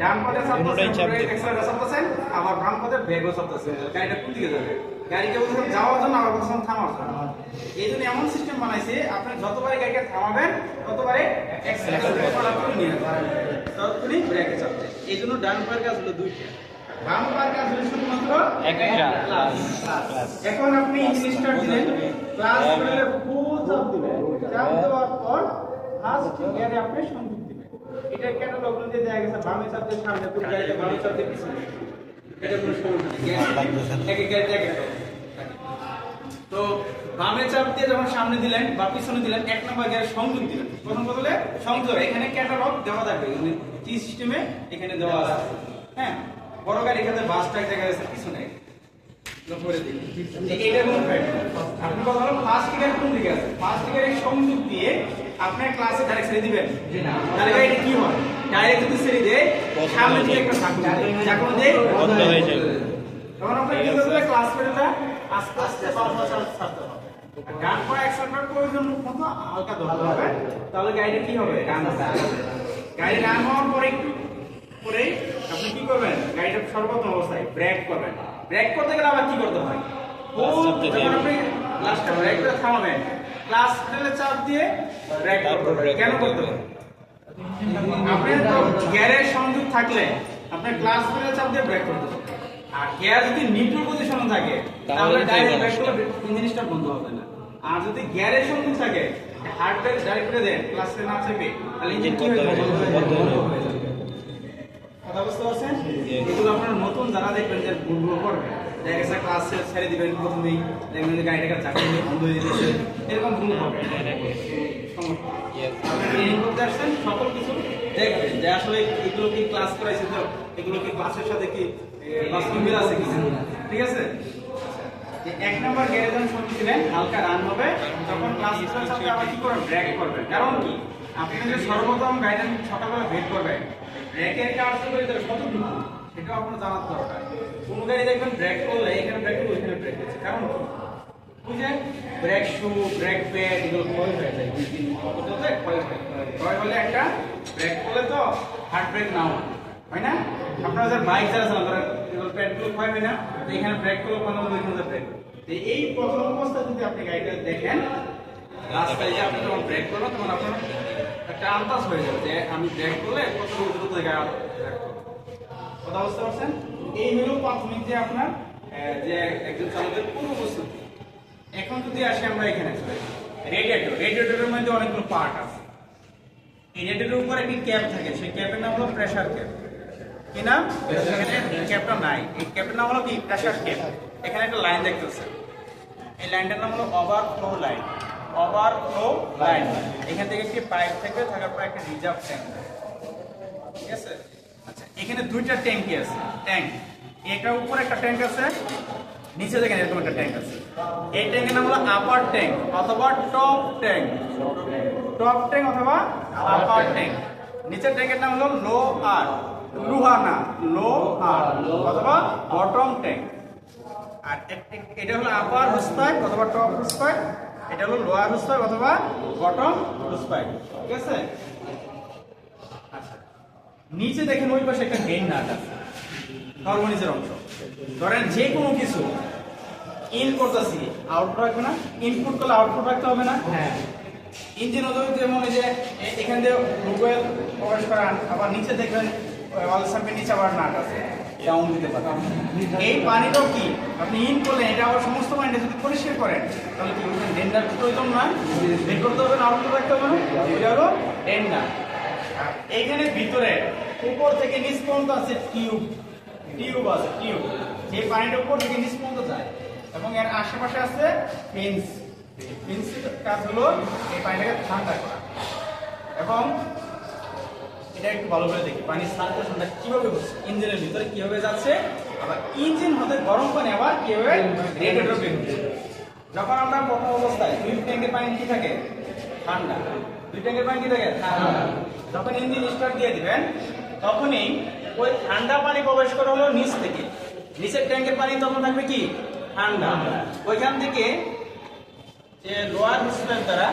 ডান। Accelerator চাপতেছেন আবার বাম পথে ব্রেকও চাপতেছেন গাড়িটা কোন দিকে যাবে? গাড়িকে যাওয়ার জন্য আবার থামার জন্য। এই জন্য এমন সিস্টেম বানাইছে আপনি যতবারে গাড়িকে থামাবেন ততবারে ততক্ষণই ব্রেকে চাপবে। এই জন্য ডান পায়ের হলো দুইটা। বাম পায়ের শুধুমাত্র। এখন আপনি স্টার্ট দিলেন ক্লাস ফুল চাপ দিবেন। চাপ দেওয়ার পর ফার্স্ট গিয়ারে আপনি দিবেন এটা ক্যাটালগ অনুযায়ী দেয়া গেছে? বামে চাপ সামনে পুরো গাড়িতে বামে চাপ পিছনে। এটা কোনো সমস্যা নেই। এক এক গাড়িতে এক এক। রকম। তো বামে চাপ দিয়ে যখন সামনে দিলেন বা পিছনে দিলেন এক নম্বর গিয়ারে সংযোগ দিলেন। প্রথম হলে সংযোগ। এখানে ক্যাটালগ দেওয়া থাকবে। টি সিস্টেমে এখানে দেওয়া আছে। হ্যাঁ? বড় গাড়ি এখানে বাস ট্রাক জায়গা আছে পিছনে। কোনো আপনি কথা হলো ফার্স্ট গিয়ার কোন দিকে আছে? ফার্স্ট গিয়ারের সংযোগ দিয়ে আপনার ক্লাসে ডাইরেক্ট ছেড়ে দিবেন। তাহলে এটা কি হয়? ডাইরেক্ট যদি ছেড়ে দেয় সামনে দিকে একটা থাকবে যখন দেয় বন্ধ হয়ে যাবে তখন আপনার কি করতে ক্লাস পেডালটা আস্তে আস্তে বারবার ছাড়তে হবে। আর ডান পা অ্যাক্সেলারেটর প্রয়োজন মতো হালকা ধরতে হবে। তাহলে গাড়িটা কি হবে? আগাবে। গাড়ি ডান হওয়ার পরে একটু পরে আপনি কি করবেন? গাড়িটা সর্বপ্রথম অবস্থায় ব্রেক করবেন। ব্রেক করতে গেলে আবার কি করতে হয়। আপনি লাস্টে ব্রেক করে থামাবেন। ক্লাস পেডালে চাপ দিয়ে ব্রেক করতে তারপর কেন করতে। হবে আপনার তো গিয়ারের সংযোগ থাকলে আপনার ক্লাস পেডালে চাপ দিয়ে ব্রেক করতে আর গিয়ার যদি নিউট্রাল পজিশনে থাকে তাহলে ডাইরেক্ট ব্রেক করলে ইঞ্জিন স্টার্ট বন্ধ হবে না। আর যদি গিয়ারের সংযোগ থাকে হার্ড ব্রেক ডাইরেক্ট করে দেন ক্লাসে না চেপে তাহলে ইঞ্জিন কি। হয়ে যাবে কথা বুঝতে পারছেন? এগুলো আপনার নতুন যারা দেখবেন যে ভুলগুলো করবে দেখা গেছে ক্লাস ছেড়ে দিবেন প্রথমেই দেখবেন যে গাড়িটাকে চাকরি বন্ধ হয়ে যেতেছে। এরকম ভুল হবে। সকল কিছু? দেখবেন যে আসলে এগুলো কি ক্লাস করাইছে, তো এগুলো কি ক্লাসের সাথে কি বাস্তব মিল আছে কিছু? ঠিক আছে? এক নম্বর গিয়ারে যখন শুরু দিলেন, হালকা রান হবে। তখন ক্লাস সাথে আবার কি করবেন? ব্রেক করবেন। কারণ কি? আপনি যে সর্বপ্রথম গাড়িটা সকালবেলা ভেট করবেন, ব্রেকের কার্যকারিতা কতটুকু? সেটাও আপনার জানার দরকার। কোন গাড়ি দেখবেন ব্রেক করলে, এখানে ব্রেক করলে ওইখানে ব্রেক হচ্ছে কারণ বুঝলেন ব্রেক শু ব্রেক প্যাড এগুলো ক্ষয় হয়ে যায় দুই তিন ক্ষয় হলে একটা ব্রেক করলে তো হার্ড ব্রেক নাও হয়। না? আপনারা যারা বাইক যারা চালান, তারা প্যাডগুলো ক্ষয় হয় না। এখানে ব্রেক করলে কোনো ওইখানে ব্রেক তো এই প্রথম অবস্থায় যদি আপনি গাড়িটা দেখেন রাস্তায় যে আপনি যখন ব্রেক করবেন, তখন আপনার একটা আন্দাজ হয়ে যাবে যে আমি ব্রেক করলে কত দ্রুত জায়গায় ব্রেক করব। কথা বুঝতে পারছেন? এই হলো প্রাথমিক যে আপনার যে একজন চালকের পূর্ব প্রস্তুতি এখন যদি আসি আমরা এখানে রেডিয়েটর রেডিয়েটরের মধ্যে অনেকগুলো পার্ট আছে। এই রেডিয়েটরের উপর একটি ক্যাপ থাকে সেই ক্যাপের নাম হলো প্রেসার ক্যাপ কি নাম? ক্যাপটা নাই। এই ক্যাপের নাম হলো কি? প্রেসার ক্যাপ এখানে একটা লাইন দেখতেছেন। এই লাইনটার নাম হলো ওভারফ্লো লাইন ওভারফ্লো লাইন এখান থেকে একটি পাইপ থেকে থাকার পর একটা রিজার্ভ ট্যাঙ্ক ঠিক আছে? আচ্ছা এখানে দুইটা ট্যাঙ্কি আছে। ট্যাঙ্ক এটার উপর একটা ট্যাঙ্ক আছে, নিচে দেখেন এরকম একটা ট্যাঙ্ক আছে। এই ট্যাঙ্কের নাম হলো আপার ট্যাঙ্ক অথবা টপ ট্যাঙ্ক টপ ট্যাঙ্ক অথবা আপার ট্যাঙ্ক নিচের ট্যাঙ্কের নাম হলো লো আর লুহানা লো আর অথবা বটম ট্যাঙ্ক আর এটা হলো আপার হুস পাইপ অথবা টপ হুস পাইপ এটা হলো লোয়ার হুসপাইপ অথবা বটম হুস পাইপ ঠিক আছে? নিচে দেখেন ওই পাশে একটা গেইন নাট আছে। হরমোনিজের অংশ। ধরেন যে কোনো কিছু ইন করতেছি আউটপুট রাখবে না। ইনপুট করলে আউটপুট রাখতে হবে না। হ্যাঁ। ইঞ্জিন যেমন এই যে এখান দিয়ে মোবাইল প্রবেশ করান আবার নিচে দেখবেন অল নিচে আবার নাট আছে। ডাউন দিতে পারেন এই পানিটাও কি? আপনি ইন করলেন এটা আবার সমস্ত পানিটা যদি পরিষ্কার করেন তাহলে কি ওখানে ডেন্ডার প্রয়োজন নয়? বের করতে হবে না আউটপুট রাখতে হবে না? এটা হলো ডেন্ডার এইখানে ভিতরে উপর থেকে নিচ পর্যন্ত আছে টিউব। টিউব আছে, টিউব। যে পানিটা উপর থেকে নিচ পর্যন্ত যায়। এবং এর আশেপাশে আছে ফেন্স ফেন্সের কাজ হলো এই পানিটাকে ঠান্ডা করা। এবং এটা একটু ভালো করে দেখি। পানির সার্কুলেশনটা কীভাবে হচ্ছে? ইঞ্জিনের ভিতরে কীভাবে যাচ্ছে? আবার ইঞ্জিন হতে গরম পানি আবার কীভাবে রেডিয়েটর বের হচ্ছে? যখন আমরা প্রথম অবস্থায় দুই ট্যাঙ্কের পানি কি থাকে? ঠান্ডা। দুই ট্যাঙ্কের পানি কি থাকে? ঠান্ডা। যখন ইঞ্জিন স্টার্ট দিয়ে দিবেন তখনই ওই ঠান্ডা পানি প্রবেশ করা হলো নিচ থেকে। নিচের ট্যাঙ্কের পানি তখন থাকবে কি? ঠান্ডা। ওইখান থেকে যে লোয়ার হিসেবের দ্বারা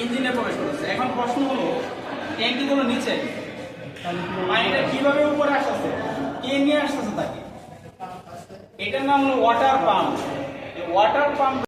ইঞ্জিনে প্রবেশ করেছে। এখন প্রশ্ন হলো, ট্যাঙ্কি গুলো নিচে? পানিটা কীভাবে উপরে আসতেছে? কে নিয়ে আসতেছে তাকে? এটার নাম হলো ওয়াটার পাম্প ওয়াটার পাম্প